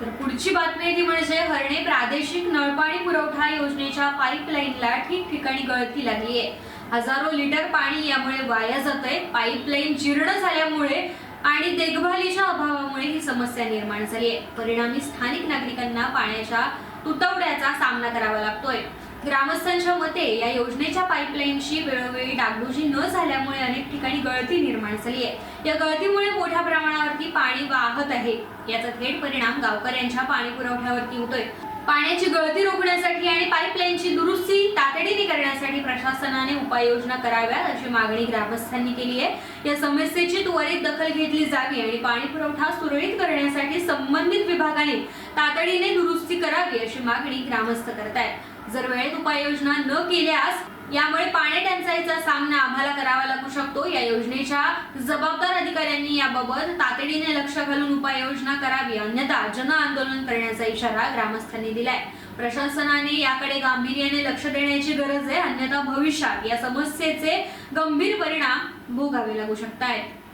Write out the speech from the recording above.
तर पुढची बातमी ती म्हणजे हरणे प्रादेशिक नळपाणी पुरवठा योजनेच्या पाईपलाईनला ठिकठिकाणी गळती लागली आहे हजारो लिटर पाणी यामुळे वाया जात आहे पाईपलाईन जीर्ण झाल्यामुळे आणि देखभालीच्या अभावामुळे ही समस्या निर्माण झाली आहे परिणामी स्थानिक नागरिकांना पाण्याच्या तुटवड्याचा सामना करावा लागतोय. ग्रामस्थांच्या मते या योजनेच्या पाईपलाईनची वेळोवेळी डागडुजी न झाल्यामुळे अनेक आणि गळती निर्माण झाली आहे. या गळतीमुळे मोठ्या प्रमाणावरती पाणी वाहत आहे. याचा थेट परिणाम गावकऱ्यांच्या पाणी पुरवठ्यावरती होतोय. पाण्याची गळती रोखण्यासाठी आणि पाईपलाईनची दुरुस्ती तातडीने करण्यासाठी प्रशासनाने उपाययोजना कराव्यात अशी मागणी ग्रामस्थांनी केली आहे. या समस्येची त्वरित दखल घेतली जावी आणि पाणी पुरवठा सुरळीत करण्यासाठी संबंधित विभागाने तातडीने दुरुस्ती करावी अशी मागणी ग्रामस्थ करतायत. जर वेळेत उपाययोजना न केल्यास यामुळे टंचाईचा सामना आम्हाला करावा लागू शकतो. या योजनेच्या जबाबदार अधिकाऱ्यांनी याबाबत तातडीने लक्ष घालून उपाययोजना करावी. अन्यथा जन आंदोलन करण्याचा इशारा ग्रामस्थांनी दिलाय. प्रशासनाने याकडे गांभीर्याने लक्ष देण्याची गरज आहे. अन्यथा भविष्यात या समस्येचे गंभीर परिणाम भोगावे लागू शकतायत.